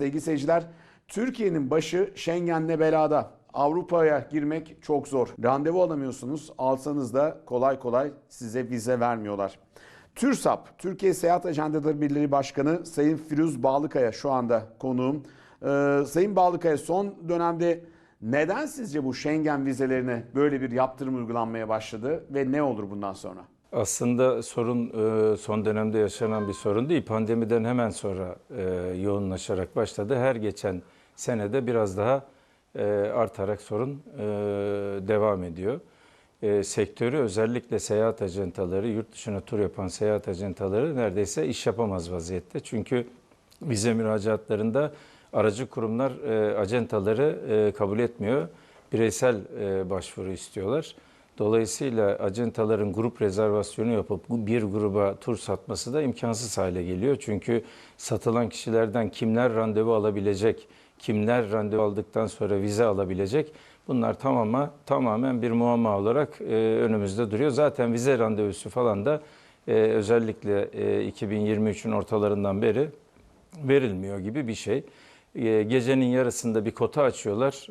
Sevgili seyirciler, Türkiye'nin başı Schengen'le belada. Avrupa'ya girmek çok zor. Randevu alamıyorsunuz. Alsanız da kolay kolay size vize vermiyorlar. TÜRSAP, Türkiye Seyahat Ajandaları Birliği Başkanı Sayın Firuz Bağlıkaya şu anda konuğum. Ee, Sayın Bağlıkaya son dönemde neden sizce bu Schengen vizelerine böyle bir yaptırım uygulanmaya başladı ve ne olur bundan sonra? Aslında sorun e, son dönemde yaşanan bir sorun değil. Pandemiden hemen sonra e, yoğunlaşarak başladı. Her geçen senede biraz daha e, artarak sorun devam ediyor. Sektörü özellikle seyahat ajantaları, yurt dışına tur yapan seyahat ajantaları neredeyse iş yapamaz vaziyette. Çünkü vize müracaatlarında aracı kurumlar ajantaları e, kabul etmiyor. Bireysel başvuru istiyorlar. Dolayısıyla acentaların grup rezervasyonu yapıp bir gruba tur satması da imkansız hale geliyor. Çünkü satılan kişilerden kimler randevu alabilecek, kimler randevu aldıktan sonra vize alabilecek bunlar tamamen tamamen bir muamma olarak e, önümüzde duruyor. Zaten vize randevusu falan da e, özellikle e, 2023'ün ortalarından beri verilmiyor gibi bir şey. E, Gecenin yarısında bir kota açıyorlar.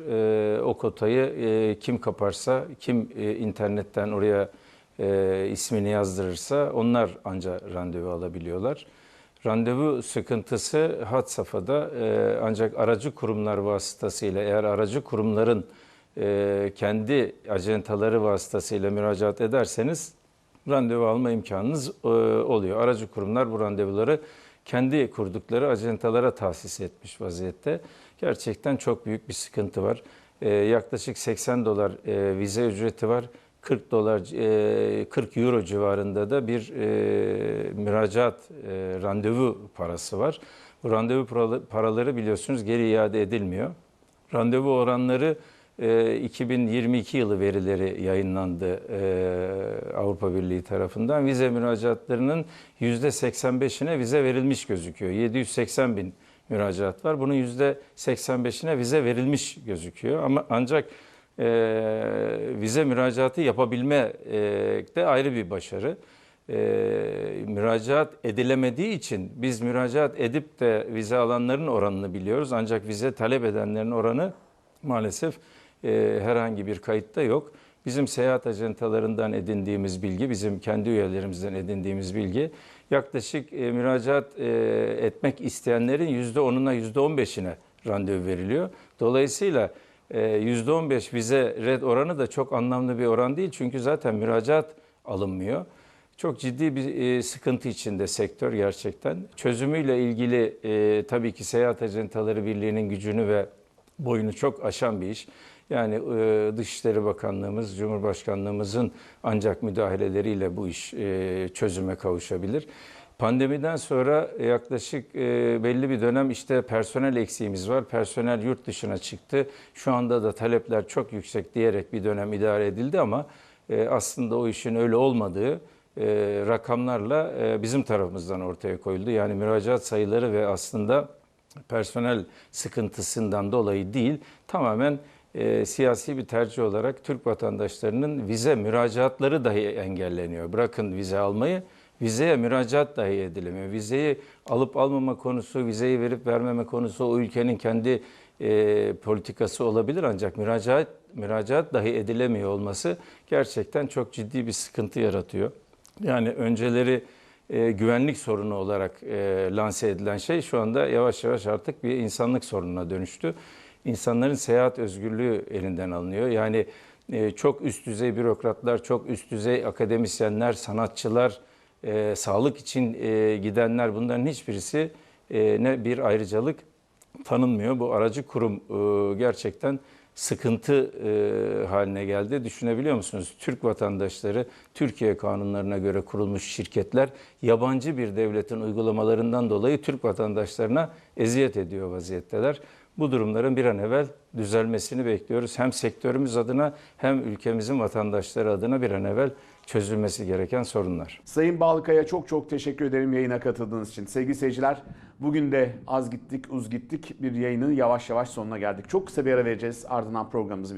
E, O kotayı e, kim kaparsa, kim e, internetten oraya e, ismini yazdırırsa onlar anca randevu alabiliyorlar. Randevu sıkıntısı had safhada ancak aracı kurumlar vasıtasıyla eğer aracı kurumların kendi acentaları vasıtasıyla müracaat ederseniz randevu alma imkanınız oluyor. Aracı kurumlar bu randevuları kendi kurdukları acentalara tahsis etmiş vaziyette. Gerçekten çok büyük bir sıkıntı var. E, yaklaşık 80 dolar e, vize ücreti var. 40 dolar, e, 40 euro civarında da bir e, müracaat, e, randevu parası var. Bu randevu paraları biliyorsunuz geri iade edilmiyor. Randevu oranları e, 2022 yılı verileri yayınlandı e, Avrupa Birliği tarafından. Vize müracaatlarının %85'ine vize verilmiş gözüküyor. 780 bin müracaat var. Bunun %85'ine vize verilmiş gözüküyor. Ama ancak e, vize müracaatı yapabilme e, de ayrı bir başarı. E, müracaat edilemediği için biz müracaat edip de vize alanların oranını biliyoruz. Ancak vize talep edenlerin oranı maalesef e, herhangi bir kayıtta yok. Bizim seyahat ajantalarından edindiğimiz bilgi, bizim kendi üyelerimizden edindiğimiz bilgi yaklaşık e, müracaat e, etmek isteyenlerin %10'una %15'ine randevu veriliyor. Dolayısıyla e, %15 vize red oranı da çok anlamlı bir oran değil. Çünkü zaten müracaat alınmıyor. Çok ciddi bir e, sıkıntı içinde sektör gerçekten. Çözümüyle ilgili e, tabii ki Seyahat Ajantaları Birliği'nin gücünü ve boyunu çok aşan bir iş. Yani e, Dışişleri Bakanlığımız, Cumhurbaşkanlığımızın ancak müdahaleleriyle bu iş e, çözüme kavuşabilir. Pandemiden sonra yaklaşık e, belli bir dönem işte personel eksiğimiz var. Personel yurt dışına çıktı. Şu anda da talepler çok yüksek diyerek bir dönem idare edildi ama aslında o işin öyle olmadığı rakamlarla bizim tarafımızdan ortaya koyuldu. Yani müracaat sayıları ve aslında personel sıkıntısından dolayı değil, tamamen e, siyasi bir tercih olarak Türk vatandaşlarının vize müracaatları dahi engelleniyor. Bırakın vize almayı, vizeye müracaat dahi edilemiyor. Vizeyi alıp almama konusu, vizeyi verip vermeme konusu o ülkenin kendi e, politikası olabilir ancak müracaat müracaat dahi edilemiyor olması gerçekten çok ciddi bir sıkıntı yaratıyor. Yani önceleri e, güvenlik sorunu olarak e, lanse edilen şey şu anda yavaş yavaş artık bir insanlık sorununa dönüştü. İnsanların seyahat özgürlüğü elinden alınıyor. Yani e, çok üst düzey bürokratlar, çok üst düzey akademisyenler, sanatçılar, e, sağlık için e, gidenler bunların hiçbirisi e, ne bir ayrıcalık tanınmıyor. Bu aracı kurum e, gerçekten sıkıntı e, haline geldi. Düşünebiliyor musunuz? Türk vatandaşları Türkiye kanunlarına göre kurulmuş şirketler yabancı bir devletin uygulamalarından dolayı Türk vatandaşlarına eziyet ediyor vaziyetteler. Bu durumların bir an evvel düzelmesini bekliyoruz. Hem sektörümüz adına hem ülkemizin vatandaşları adına bir an evvel çözülmesi gereken sorunlar. Sayın Bağlıkaya çok çok teşekkür ederim yayına katıldığınız için. Sevgili seyirciler bugün de az gittik uz gittik bir yayının yavaş yavaş sonuna geldik. Çok kısa bir ara vereceğiz ardından programımızı